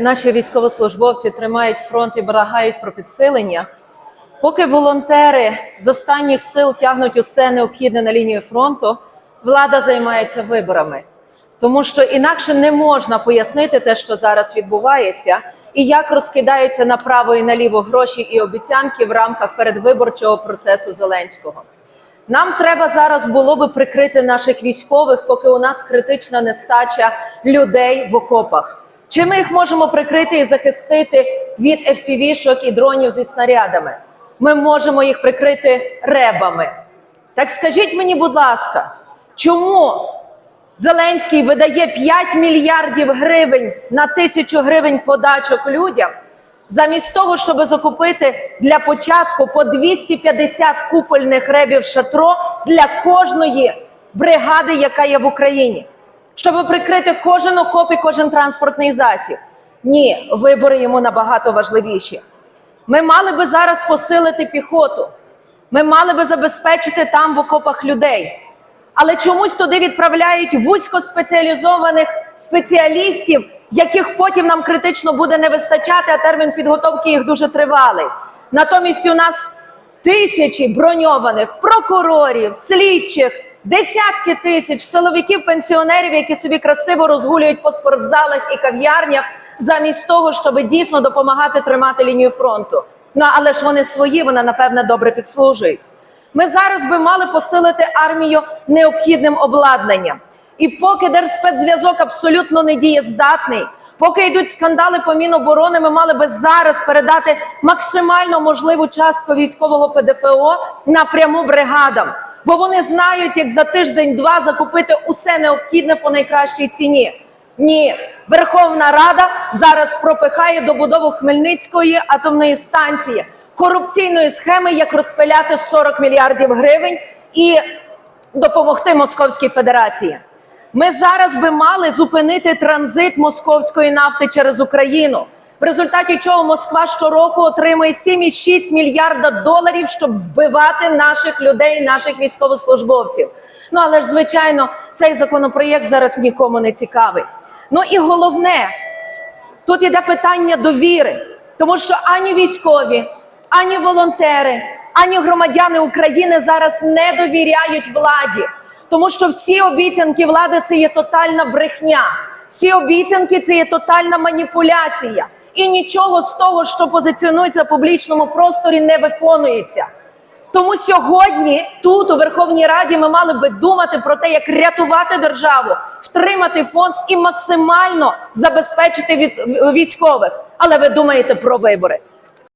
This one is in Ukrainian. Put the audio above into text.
наші військовослужбовці тримають фронт і благають про підсилення, поки волонтери з останніх сил тягнуть усе необхідне на лінію фронту, влада займається виборами. Тому що інакше не можна пояснити те, що зараз відбувається, і як розкидаються направо і наліво гроші і обіцянки в рамках передвиборчого процесу Зеленського. Нам треба зараз було би прикрити наших військових, поки у нас критична нестача людей в окопах. Чи ми їх можемо прикрити і захистити від FPV-шок і дронів зі снарядами? Ми можемо їх прикрити ребами. Так скажіть мені, будь ласка, чому Зеленський видає 5 мільярдів гривень на тисячу гривень подачок людям, замість того, щоб закупити для початку по 250 купольних ребів шатро для кожної бригади, яка є в Україні, щоб прикрити кожен окоп і кожен транспортний засіб. Ні, вибори йому набагато важливіші. Ми мали би зараз посилити піхоту. Ми мали би забезпечити там в окопах людей. Але чомусь туди відправляють вузькоспеціалізованих спеціалістів, яких потім нам критично буде не вистачати, а термін підготовки їх дуже тривалий. Натомість у нас тисячі броньованих прокурорів, слідчих, десятки тисяч силовиків, пенсіонерів, які собі красиво розгулюють по спортзалах і кав'ярнях, замість того, щоб дійсно допомагати тримати лінію фронту. Ну але ж вони свої, вони напевне добре підслужують. Ми зараз би мали посилити армію необхідним обладнанням. І поки держспецзв'язок абсолютно не дієздатний, поки йдуть скандали по Міноборони, ми мали би зараз передати максимально можливу частку військового ПДФО напряму бригадам. Бо вони знають, як за тиждень-два закупити усе необхідне по найкращій ціні. Ні, Верховна Рада зараз пропихає добудову Хмельницької атомної станції корупційної схеми, як розпиляти 40 мільярдів гривень і допомогти Московській Федерації. Ми зараз би мали зупинити транзит московської нафти через Україну, в результаті чого Москва щороку отримує 7,6 мільярда доларів, щоб вбивати наших людей, наших військовослужбовців. Ну але ж звичайно, цей законопроєкт зараз нікому не цікавий. Ну і головне, тут іде питання довіри, тому що ані військові, ані волонтери, ані громадяни України зараз не довіряють владі, тому що всі обіцянки влади це є тотальна брехня. Всі обіцянки це є тотальна маніпуляція, і нічого з того, що позиціонується в публічному просторі, не виконується. Тому сьогодні тут у Верховній Раді ми мали би думати про те, як рятувати державу, втримати фонд і максимально забезпечити від військових. Але ви думаєте про вибори.